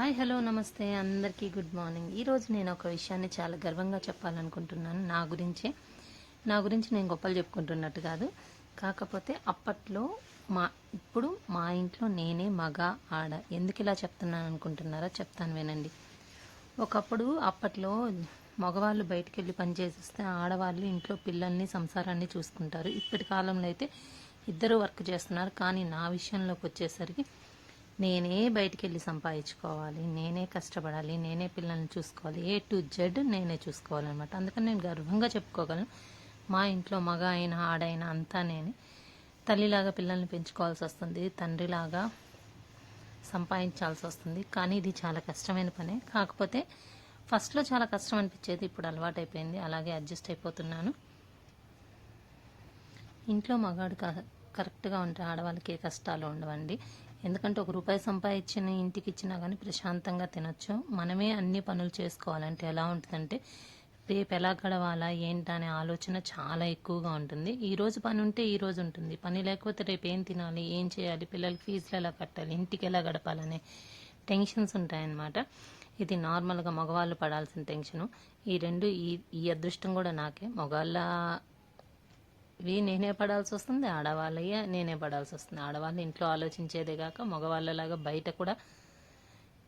Hi hello నమస్తే. అందరికీ good morning. ఈరోజు నేను ఒక విషయాన్ని చాలా గర్వంగా చెప్పాలనుకుంటున్నాను. నా గురించే. నా గురించి నేను గొప్పలు చెప్పుకుంటున్నట్టు కాదు. కాకపోతే అప్పట్లో మా ఇప్పుడు మా ఇంట్లో నేనే మగ ఆడ. ఎందుకు ఇలా చెప్తున్నాను అనుకుంటున్నారా చెప్తాను వినండి. ఒకప్పుడు అప్పట్లో మగవాళ్ళు బయటికి వెళ్ళి పనిచేసిస్తే ఆడవాళ్ళు ఇంట్లో పిల్లల్ని సంసారాన్ని చూసుకుంటారు. ఇప్పటి కాలంలో అయితే ఇద్దరు వర్క్ చేస్తున్నారు. కానీ నా విషయంలోకి వచ్చేసరికి నేనే బయటికి వెళ్ళి సంపాదించుకోవాలి నేనే కష్టపడాలి నేనే పిల్లల్ని చూసుకోవాలి ఏ టు జెడ్ నేనే చూసుకోవాలన్నమాట. అందుకని నేను గర్వంగా చెప్పుకోగలను. మా ఇంట్లో మగ అయినా ఆడైనా అంతా నేనే. తల్లిలాగా పిల్లల్ని పెంచుకోవాల్సి వస్తుంది తండ్రిలాగా సంపాదించాల్సి వస్తుంది. కానీ ఇది చాలా కష్టమైన పనే. కాకపోతే ఫస్ట్లో చాలా కష్టం అనిపించేది ఇప్పుడు అలవాటైపోయింది. అలాగే అడ్జస్ట్ అయిపోతున్నాను. ఇంట్లో మగాడు కా కరెక్ట్గా ఉంటే ఆడవాళ్ళకి ఏ కష్టాలు ఉండవండి. ఎందుకంటే ఒక రూపాయి సంపాదించిన ఇంటికి ఇచ్చినా కానీ ప్రశాంతంగా తినొచ్చు. మనమే అన్ని పనులు చేసుకోవాలంటే ఎలా ఉంటుందంటే రేపు ఎలా గడవాలా ఏంటా అనే ఆలోచన చాలా ఎక్కువగా ఉంటుంది. ఈ రోజు పని ఉంటే ఈ రోజు ఉంటుంది. పని లేకపోతే రేపు ఏం తినాలి ఏం చేయాలి పిల్లలకి ఫీజులు ఎలా కట్టాలి ఇంటికి ఎలా గడపాలనే టెన్షన్స్ ఉంటాయన్నమాట. ఇది నార్మల్గా మగవాళ్ళు పడాల్సిన టెన్షను. ఈ రెండు ఈ ఈ అదృష్టం కూడా నాకే. మగవాళ్ళ ఇవి నేనే పడాల్సి వస్తుంది ఆడవాళ్ళయ్యే నేనే పడాల్సి వస్తుంది. ఆడవాళ్ళు ఇంట్లో ఆలోచించేదే కాక మగవాళ్ళలాగా బయట కూడా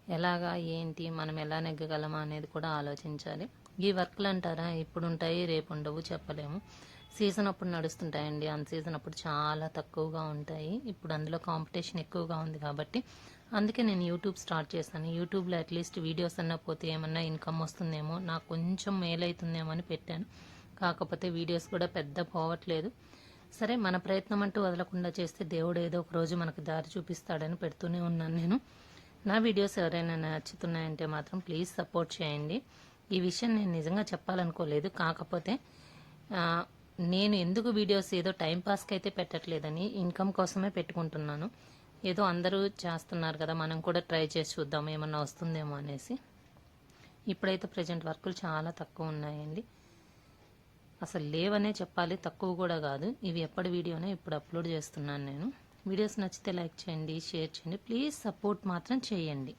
ఎలాగా ఏంటి మనం ఎలా నెగ్గగలమా అనేది కూడా ఆలోచించాలి. ఈ వర్క్లు అంటారా? ఇప్పుడు ఉంటాయి రేపు ఉండవు చెప్పలేము. సీజన్ అప్పుడు నడుస్తుంటాయండి. అన్ సీజన్ అప్పుడు చాలా తక్కువగా ఉంటాయి. ఇప్పుడు అందులో కాంపిటీషన్ ఎక్కువగా ఉంది కాబట్టి అందుకే నేను యూట్యూబ్ స్టార్ట్ చేశాను. యూట్యూబ్లో అట్లీస్ట్ వీడియోస్ అన్నా పోతే ఏమన్నా ఇన్కమ్ వస్తుందేమో నాకు కొంచెం మేలవుతుందేమో అని పెట్టాను. కాకపోతే వీడియోస్ కూడా పెద్ద పోవట్లేదు. సరే మన ప్రయత్నం అంటూ వదలకుండా చేస్తే దేవుడు ఏదో ఒక రోజు మనకు దారి చూపిస్తాడని పెడుతూనే ఉన్నాను నేను. నా వీడియోస్ ఎవరైనా నచ్చుతున్నాయంటే మాత్రం ప్లీజ్ సపోర్ట్ చేయండి. ఈ విషయం నేను నిజంగా చెప్పాలనుకోలేదు. కాకపోతే నేను ఎందుకు వీడియోస్ ఏదో టైంపాస్కి అయితే పెట్టట్లేదని ఇన్కమ్ కోసమే పెట్టుకుంటున్నాను. ఏదో అందరూ చేస్తున్నారు కదా మనం కూడా ట్రై చేసి చూద్దాం ఏమన్నా వస్తుందేమో అనేసి. ఇప్పుడైతే ప్రజెంట్ వర్కులు చాలా తక్కువ ఉన్నాయండి. అసలు లేవనే చెప్పాలి తక్కువ కూడా కాదు. ఇవి ఎప్పటి వీడియోనే ఇప్పుడు అప్లోడ్ చేస్తున్నాను నేను. వీడియోస్ నచ్చితే లైక్ చేయండి షేర్ చేయండి. ప్లీజ్ సపోర్ట్ మాత్రం చేయండి.